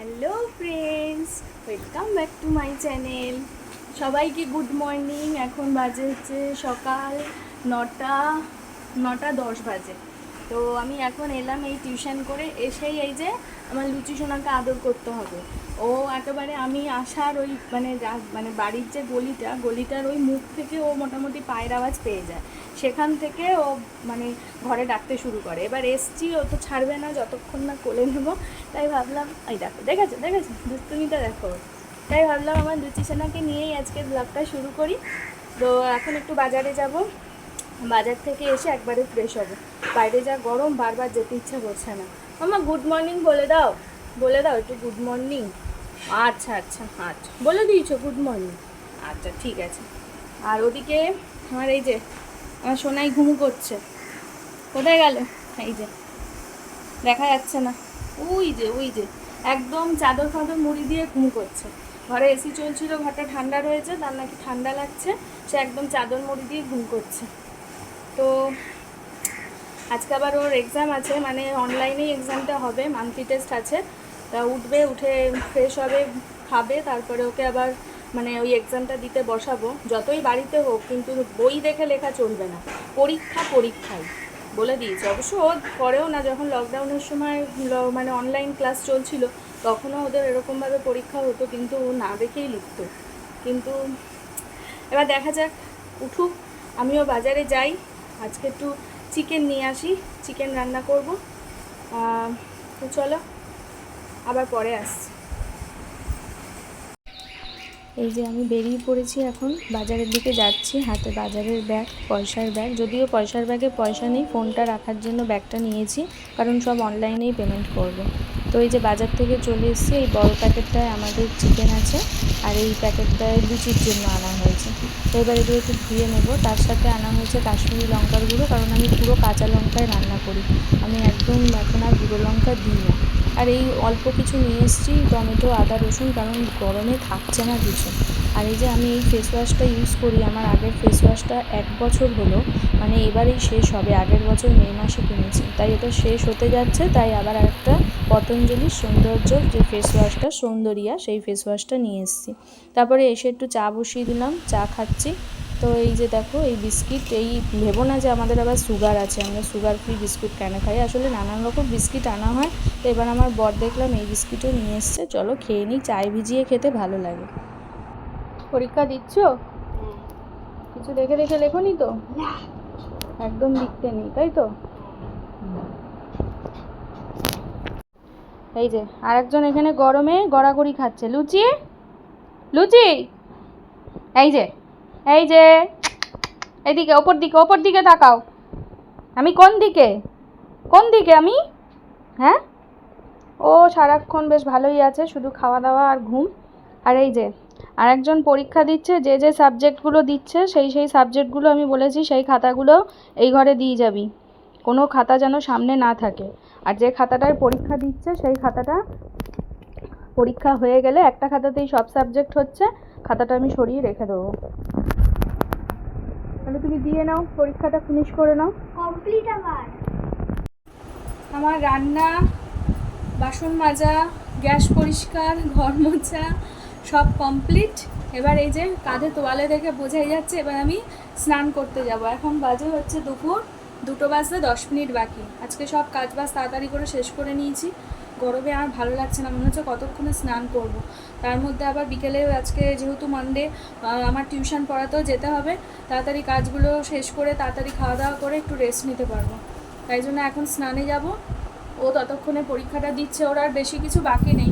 Hello friends welcome back to my channel সবাইকে good morning এখন বাজে হচ্ছে সকাল নটা নটা দশ বাজে। তো আমি এখন এলাম এই টিউশন করে, এসেই এই যে আমার লুচি সোনাকে আদর করতে হবে। ও একেবারে আমি আসার ওই মানে মানে বাড়ির যে গলিটা, গলিটার ওই মুখ থেকে ও মোটামুটি পায়ের আওয়াজ পেয়ে যায়। সেখান থেকে ও মানে ঘরে ডাকতে শুরু করে। এবার এসছি, ও তো ছাড়বে না, যতক্ষণ না কোলে নেব। তাই ভাবলাম, এই দেখো, দেখেছ দেখেছ? দুষ্টুমিটা দেখো। তাই ভাবলাম আমার লুচি সোনাকে নিয়েই আজকে ব্লগটা শুরু করি। তো এখন একটু বাজারে যাব। বাজার থেকে এসে একবারে ফ্রেশ হব। বাইরে যা গরম, বারবার যেতে ইচ্ছা করছে না। মামা গুড মর্নিং বলে দাও। বলে দাও একটু গুড মর্নিং আচ্ছা আচ্ছা আচ্ছা। বলে দিয়েছ গুড মর্নিং আচ্ছা ঠিক আছে। আর ওদিকে আমার এই যে, আমার সোনাই ঘুমু করছে। কোথায় গেল? এই যে, দেখা যাচ্ছে না। ওই যে ওই যে, একদম চাদর ফাদর মুড়ি দিয়ে ঘুমু করছে। ঘরে এসি চলছিল, ঘরটা ঠান্ডা রয়েছে, তার নাকি ঠান্ডা লাগছে। সে একদম চাদর মুড়ি দিয়ে ঘুম করছে। তো, আজকে আবার ওর এক্সাম আছে মানে অনলাইনেই এক্সামটা হবে মান্থলি টেস্ট আছে। তা উঠবে, উঠে ফ্রেশ হবে, খাবে, তারপরে ওকে আবার মানে ওই এক্সামটা দিতে বসাবো। যতই বাড়িতে হোক, কিন্তু বই দেখে লেখা চলবে না। পরীক্ষা পরীক্ষাই বলে দিয়েছে। অবশ্য ও পরেও না, যখন লকডাউনের সময় মানে অনলাইন ক্লাস চলছিল, তখনও ওদের এরকমভাবে পরীক্ষা হতো, কিন্তু ও না দেখেই লিখতো। কিন্তু এবার দেখা যাক, উঠুক, আমিও বাজারে যাই। আজকে একটু চিকেন নিয়ে আসি চিকেন রান্না করব। তো চলো। আবার পরে আসছি। এই যে আমি বেরিয়ে পড়েছি এখন, বাজারের দিকে যাচ্ছি, হাতে বাজারের ব্যাগ, পয়সার ব্যাগ। যদিও পয়সার ব্যাগে পয়সা নেই, ফোনটা রাখার জন্য ব্যাগটা নিয়েছি, কারণ সব অনলাইনেই পেমেন্ট করব। তো এই যে বাজার থেকে চলে এসেছি, এই বড় প্যাকেটটায় আমাদের চিকেন আছে, আর এই প্যাকেটটায় লুচির জন্য আনা হয়েছে। তো এবার এগুলো একটু ধুয়ে নেব। তার সাথে আনা হয়েছে কাশ্মীরি লঙ্কার গুঁড়ো, কারণ আমি পুরো কাঁচা লঙ্কায় রান্না করি। আমি একদম এখন আর গুঁড়ো লঙ্কা দিই না। আর এই অল্প কিছু নিয়ে এসেছি টমেটো, আদা, রসুন, কারণ গরমে থাকছে না কিছু। আর এই যে আমি এই ফেস ওয়াশটা ইউজ করি, আমার আগের ফেস ওয়াশটা এক বছর হলো মানে এবারেই শেষ হবে, আগের বছর মে মাসে কিনেছি। তাই এটা শেষ হতে যাচ্ছে, তাই আবার একটা পতঞ্জলির সৌন্দর্য, যে ফেস ওয়াশটা সৌন্দর্যা, সেই ফেস ওয়াশটা নিয়ে এসেছি। তারপরে এসে একটু চা বসিয়ে দিলাম, চা খাচ্ছি। তো এই যে দেখো, এই বিস্কিট, এই ভেবো না যে আমাদের আবার সুগার আছে, আমরা সুগার ফ্রি বিস্কুট কেন খাই? আসলে নানান রকম বিস্কিট আনা হয়, তো এবার আমার বর দেখলাম এই বিস্কিটও নিয়ে এসছে। চলো খেয়ে নিই চায় ভিজিয়ে খেতে ভালো লাগে। পরীক্ষা দিচ্ছ? কিছু দেখে দেখে লেখনি তো? একদম লিখতে নেই, তাই তো? এই যে, আরেকজন এখানে গরমে গড়াগড়ি খাচ্ছে। লুচি? লুচি? এই যে এই যে এইদিকে ওপর দিকে ওপর দিকে তাকাও। আমি কোন দিকে? কোন দিকে আমি? হ্যাঁ? ও সারাক্ষণ বেশ ভালোই আছে, শুধু খাওয়া দাওয়া আর ঘুম। আর এই যে, আরেকজন পরীক্ষা দিচ্ছে, যে যে সাবজেক্টগুলো দিচ্ছে, সেই সেই সাবজেক্টগুলো আমি বলেছি, সেই খাতাগুলো এই ঘরে দিয়ে যাবি। কোনো খাতা যেন সামনে না থাকে। আর যে খাতাটায় পরীক্ষা দিচ্ছে, সেই খাতাটা পরীক্ষা হয়ে গেলে একটা খাতাতেই সব সাবজেক্ট হচ্ছে, খাতাটা আমি সরিয়ে রেখে দেবো। তাহলে তুমি দিয়ে নাও পরীক্ষাটা ফিনিশ করে নাও। কমপ্লিট আবার আমার রান্না বাসন মাজা গ্যাস পরিষ্কার ঘর মোছা সব কমপ্লিট এবার এই যে কাঁধে তোয়ালে দেখে বোঝাই যাচ্ছে এবার আমি স্নান করতে যাব। এখন বাজে হচ্ছে দুপুর দুটো বাজতে দশ মিনিট বাকি। আজকে সব কাজ বাজ তাড়াতাড়ি করে শেষ করে নিয়েছি। গরমে আর ভালো লাগছে না। মনে হচ্ছে কতক্ষণে স্নান করব। তার মধ্যে আবার বিকেলে আজকে যেহেতু মানডে আমার টিউশন পড়াতেও যেতে হবে। তাড়াতাড়ি কাজগুলো শেষ করে তাড়াতাড়ি খাওয়া দাওয়া করে একটু রেস্ট নিতে পারব। তাই জন্য এখন স্নানে যাব। ও ততক্ষণে পরীক্ষাটা দিচ্ছে ওর আর বেশি কিছু বাকি নেই।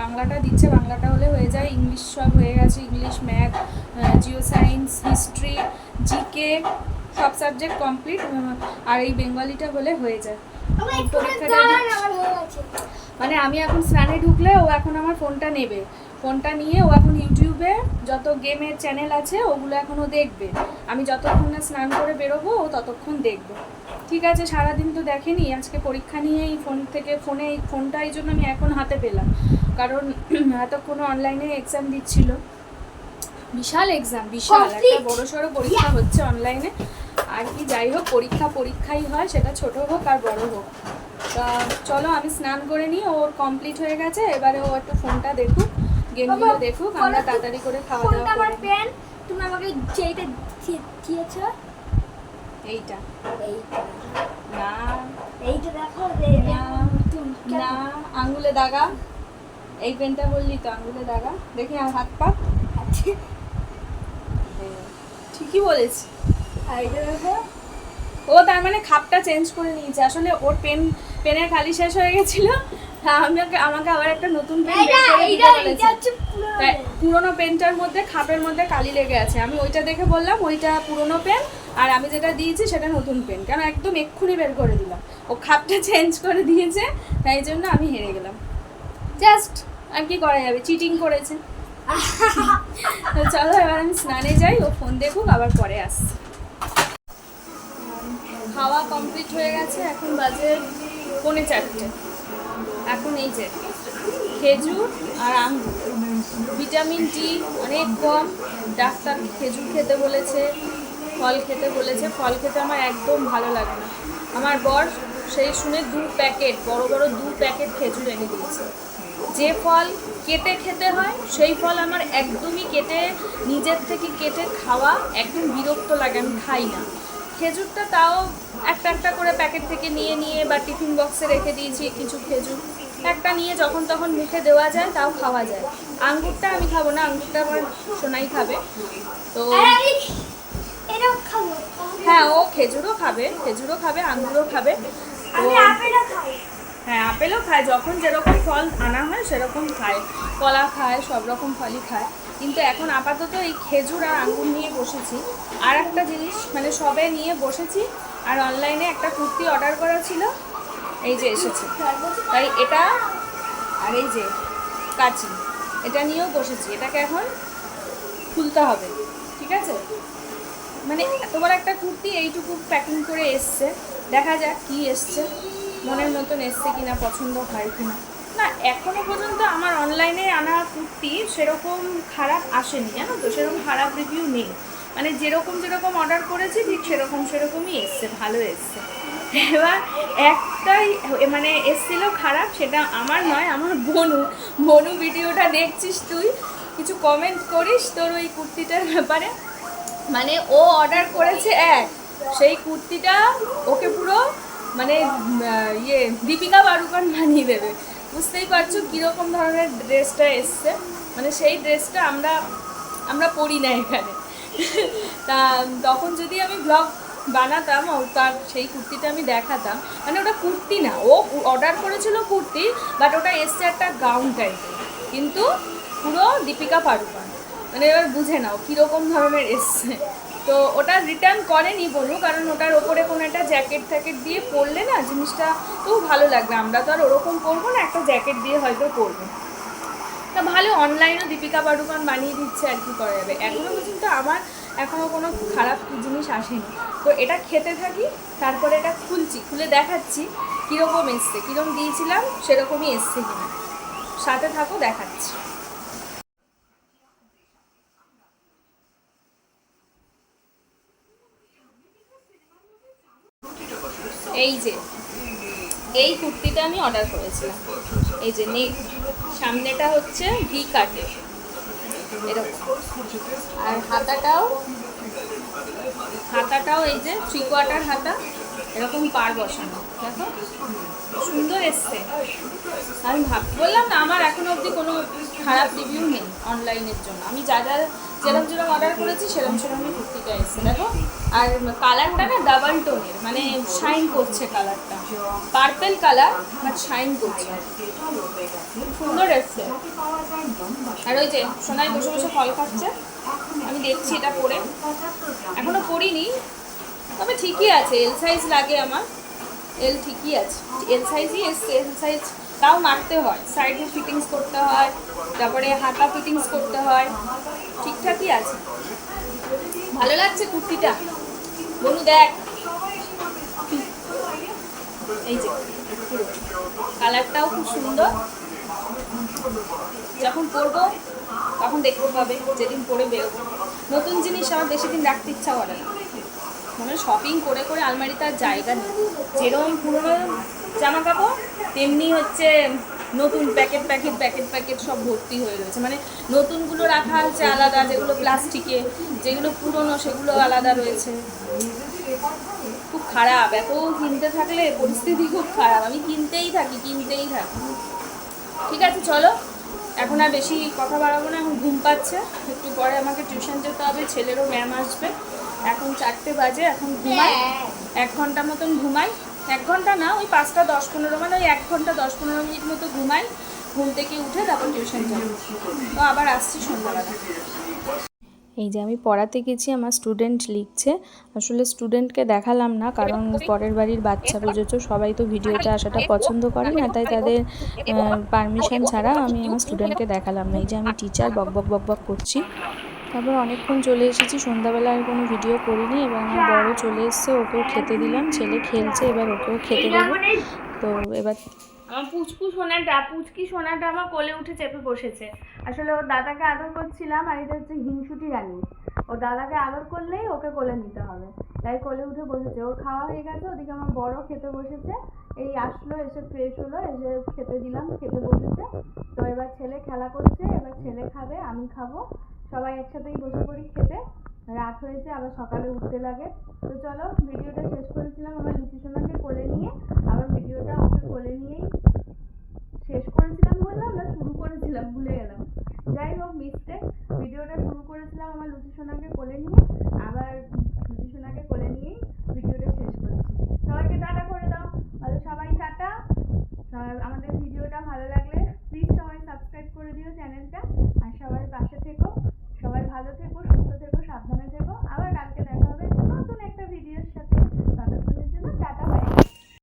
বাংলাটা দিচ্ছে বাংলাটা হলে হয়ে যায়। ইংলিশ সব হয়ে গেছে। English math geo science history GK সব সাবজেক্ট কমপ্লিট আর এই বেঙ্গলিটা হলে হয়ে যায়। পরীক্ষাটা মানে আমি এখন স্নানে ঢুকলে ও এখন আমার ফোনটা নেবে। ফোনটা নিয়ে ও এখন ইউটিউবে যত গেমের চ্যানেল আছে ওগুলো এখন ও দেখবে। আমি যতক্ষণ না স্নান করে বেরোবো ও ততক্ষণ দেখবে। ঠিক আছে সারাদিন তো দেখেনি আজকে পরীক্ষা নিয়েই ফোন থেকে ফোনে এই ফোনটা এই জন্য আমি এখন হাতে পেলাম। কারণ এতক্ষণ অনলাইনে এক্সাম দিচ্ছিল। বিশাল এক্সাম বিশাল। একটা. বড় সড়ো পরীক্ষা হচ্ছে অনলাইনে আর কি যাই হোক পরীক্ষা পরীক্ষাই হয় সেটা ছোট হোক আর বড় হোক। চলো আমি স্নান করে নিই ওর কমপ্লিট হয়ে গেছে এবারে ও একটু ফোনটা দেখুক গেমগুলো দেখুক আমরা তাড়াতাড়ি করে খাওয়া দাওয়া আমার। পেন তুমি আমাকে দিয়ে- দিয়েছ। এইটা। এইটা। না। এইটা দেখো না না আঙ্গুলে দাগা। এই পেনটা বললি তো আঙ্গুলে দাগা। দেখি আর হাত পা। ঠিকই বলেছি। দেখো। ও তার মানে খাপটা চেঞ্জ করে নিয়েছে। আসলে ওর পেন পেনের খালি শেষ হয়ে গেছিল। আমাকে আমাকে আবার একটা নতুন পেন পুরোনো পেনটার মধ্যে খাপের মধ্যে কালি লেগে আছে। আমি ওইটা দেখে বললাম ওইটা পুরোনো পেন আর আমি যেটা দিয়েছি সেটা নতুন পেন। কেন একদম এক্ষুনি বের করে দিলাম। ও খাপটা চেঞ্জ করে দিয়েছে তাই জন্য আমি হেরে গেলাম। জাস্ট আর কি করা যাবে? চিটিং করেছে। চলো এবার আমি স্নানে যাই। ও ফোন দেখুক আবার পরে আসছি। খাওয়া কমপ্লিট হয়ে গেছে এখন বাজে পৌনে চারটে। এখন এই যে, খেজুর আর আঙ্গুর। ভিটামিন ডি অনেক কম, ডাক্তার খেজুর খেতে বলেছে, ফল খেতে বলেছে, ফল খেতে আমার একদম ভালো লাগে না। আমার বর সেই শুনে দু প্যাকেট, বড় বড় দু প্যাকেট খেজুর এনে দিয়েছে। যে ফল কেটে খেতে হয়, সেই ফল আমার একদমই কেটে, নিজের থেকে কেটে খাওয়া একদম বিরক্ত লাগে, আমি খাই না। খেজুরটা তাও একটা একটা করে প্যাকেট থেকে নিয়ে নিয়ে বা টিফিন বক্সে রেখে দিয়েছি কিছু খেজুর। একটা নিয়ে যখন তখন মুখে দেওয়া যায় তাও খাওয়া যায়। আঙ্গুরটা আমি খাব না আঙ্গুরটা আমার সোনাই খাবে। তো হ্যাঁ ও খেজুরও খাবে খেজুরও খাবে আঙ্গুরও খাবে। হ্যাঁ আপেলও খায় যখন যেরকম ফল আনা হয় সেরকম খায়। কলা খায় সব রকম ফলই খায়। কিন্তু এখন আপাতত এই খেজুর আর আঙ্গুর নিয়ে বসেছি। আর একটা জিনিস মানে সবে নিয়ে বসেছি আর অনলাইনে একটা কুর্তি অর্ডার করা ছিল। এই যে এসেছে। তাই এটা আর এই যে কাচি, এটা নিয়েও বসেছি। এটাকে এখন খুলতে হবে, ঠিক আছে? মানে বড় একটা কুর্তি এইটুকু প্যাকিং করে এসছে। দেখা যাক কি এসছে। মনের মতন এসছে কিনা, পছন্দ হয় কিনা। না, এখনও পর্যন্ত আমার অনলাইনে আনা কুর্তি সেরকম খারাপ আসেনি, জানো তো? সেরকম খারাপ রিভিউ নেই। মানে যেরকম যেরকম অর্ডার করেছি, ঠিক সেরকম সেরকমই এসছে, ভালো এসছে। এবার একটাই মানে এসছিল খারাপ, সেটা আমার নয়, আমার বনু। বনু ভিডিওটা দেখছিস তুই? কিছু কমেন্ট করিস তোর ওই কুর্তিটার ব্যাপারে? মানে ও অর্ডার করেছে এক, সেই কুর্তিটা ওকে পুরো মানে ইয়ে দীপিকা পাড়ুকন বানিয়ে দেবে। বুঝতেই পারছ কীরকম ধরনের ড্রেসটা এসছে? মানে সেই ড্রেসটা আমরা আমরা পরি না এখানে। তা, তখন যদি আমি ব্লগ বানাতাম তার সেই কুর্তিটা আমি দেখাতাম মানে ওটা কুর্তি না, ও অর্ডার করেছিল কুর্তি বাট ওটা এসছে একটা গাউন টাইপের কিন্তু পুরো দীপিকা পাড়ুকন। মানে এবার বুঝে নাও কীরকম ধরনের এসছে। তো ওটা রিটার্ন করেনি বলু কারণ ওটার ওপরে কোনো একটা জ্যাকেট ট্যাকেট দিয়ে পরলে না জিনিসটা তো ভালো লাগবে। আমরা তো আর ওরকম করব না, একটা জ্যাকেট দিয়ে হয়তো করব তা ভালো অনলাইনও দীপিকা পাডুকোন বানিয়ে দিচ্ছে আর কি করা যাবে। এখনও পর্যন্ত আমার এখনও কোনো খারাপ জিনিস আসেনি। তো এটা খেতে থাকি, তারপরে এটা খুলছি, খুলে দেখাচ্ছি কীরকম এসছে, কীরকম দিয়েছিলাম সেরকমই এসছে কিনা। সাথে থাকো, দেখাচ্ছি। এই যে, এই কুর্তিটা আমি অর্ডার করেছিলাম। এই যে নেক সামনেটা হচ্ছে ভি কাটে এরকম। আর হাতাটাও হাতাটাও এই যে থ্রি কোয়ার্টার হাতা, এরকম পার বসানো। দেখো, সুন্দর এসছে। আমি ভাব, বললাম না, আমার এখনও অবধি কোনো খারাপ রিভিউ নেই অনলাইনের জন্য। আমি যা যা যেরকম যেরকম অর্ডার করেছি সেরকম সেরকমই কুর্তিটা এসছে দেখো। আর কালারটা না ডাবল টোনের মানে শাইন করছে কালারটা পার্পেল কালার বাট শাইন করছে। সুন্দর এসছে। আর ওই যে সোনাই বসে বসে ফল খাচ্ছে, আমি দেখছি এটা পরে। এখনও পরিনি, তবে ঠিকই আছে এল সাইজ লাগে আমার। এল ঠিকই আছে এল সাইজই এসছে এল সাইজ তাও মারতে হয় সাইডে ফিটিংস করতে হয়, তারপরে হাতা ফিটিংস করতে হয়, ঠিকঠাকই আছে। ভালো লাগছে কুর্তিটা? বনু, দেখ। এই যে কালারটাও খুব সুন্দর। যখন পরবো, তখন দেখতে পাবে, যেদিন পরে বেরোবো। নতুন জিনিস আমার বেশি দিন রাখতে ইচ্ছা করে না। মানে শপিং করে করে আলমারিতে আর জায়গা নেই। যেরকম পুরোনো জামা কাপড় তেমনি হচ্ছে নতুন প্যাকেট প্যাকেট প্যাকেট প্যাকেট সব ভর্তি হয়ে রয়েছে। মানে নতুনগুলো রাখা আছে আলাদা, যেগুলো প্লাস্টিকে, যেগুলো পুরনো, সেগুলো আলাদা রয়েছে। খুব খারাপ। এত কিনতে থাকলে পরিস্থিতি খুব খারাপ। আমি কিনতেই থাকি কিনতেই থাকি। ঠিক আছে, চলো। এখন আর বেশি কথা বাড়াবো না, এখন ঘুম পাচ্ছে। একটু পরে আমাকে টিউশন যেতে হবে, ছেলেরও ম্যাম আসবে। এখন চারটে বাজে, এখন ঘুমাই। এক ঘণ্টা মতন ঘুমাই। এক ঘণ্টা না, ওই পাঁচটা দশ পনেরো মানে ওই এক ঘণ্টা দশ পনেরো মিনিট মতো ঘুমাই, ঘুম থেকে উঠে তারপর টিউশন যাব তো আবার আসছি সন্ধ্যাবেলা। এই যে আমি পড়াতে গেছি, আমার স্টুডেন্ট লিখছে। আসলে স্টুডেন্টকে দেখালাম না, কারণ পরের বাড়ির বাচ্চা বুঝেছ সবাই তো ভিডিওতে আসাটা পছন্দ করে না, তাই তাদের পারমিশন ছাড়া আমি আমার স্টুডেন্টকে দেখালাম না। এই যে আমি টিচার বক বক বক বক করছি। তারপর অনেকক্ষণ চলে এসেছি সন্ধ্যাবেলা আর কোনো ভিডিও করিনি এবার আমার বড় চলে এসছে ওকেও খেতে দিলাম ছেলে খেলছে এবার ওকেও খেতে দেবো। তো এবার আমার পুচকু সোনাটা পুচকি সোনাটা আমার কোলে উঠে চেপে বসেছে। আসলে ওর দাদাকে আদর করছিলাম আর এটা হচ্ছে হিংসুটি রানী। ও দাদাকে আদর করলেই ওকে কোলে নিতে হবে। তাই কোলে উঠে বসেছে। ওর খাওয়া হয়ে গেছে ওদিকে আমার বড় খেতে বসেছে। এই আসলো এসে ফ্রেশ হলো এসে খেতে দিলাম খেতে বসেছে। তো এবার ছেলে খেলা করছে এবার ছেলে খাবে আমি খাব। সবাই একসাথেই বসে পড়ি খেতে। রাত হয়েছে, আবার সকালে উঠতে লাগে। তো চলো, ভিডিওটা শেষ করেছিলাম, আমার লুচি সোনাকে কোলে নিয়ে। আবার ভিডিওটা ওকে কোলে নিয়েই শেষ করেছিলাম বললাম না শুরু করেছিলাম, ভুলে গেলাম। যাই হোক মিস্টেক ভিডিওটা শুরু করেছিলাম আমার লুচি সোনাকে কোলে নিয়ে। আবার লুচি সোনাকে কোলে নিয়েই ভিডিওটা শেষ করেছি। সবাইকে টাটা করে দাও। ভালো, সবাই টাটা। আমাদের ভিডিওটা ভালো লাগলে প্লিজ সবাই সাবস্ক্রাইব করে দিও চ্যানেলটা আর সবাই পাশে থেকো।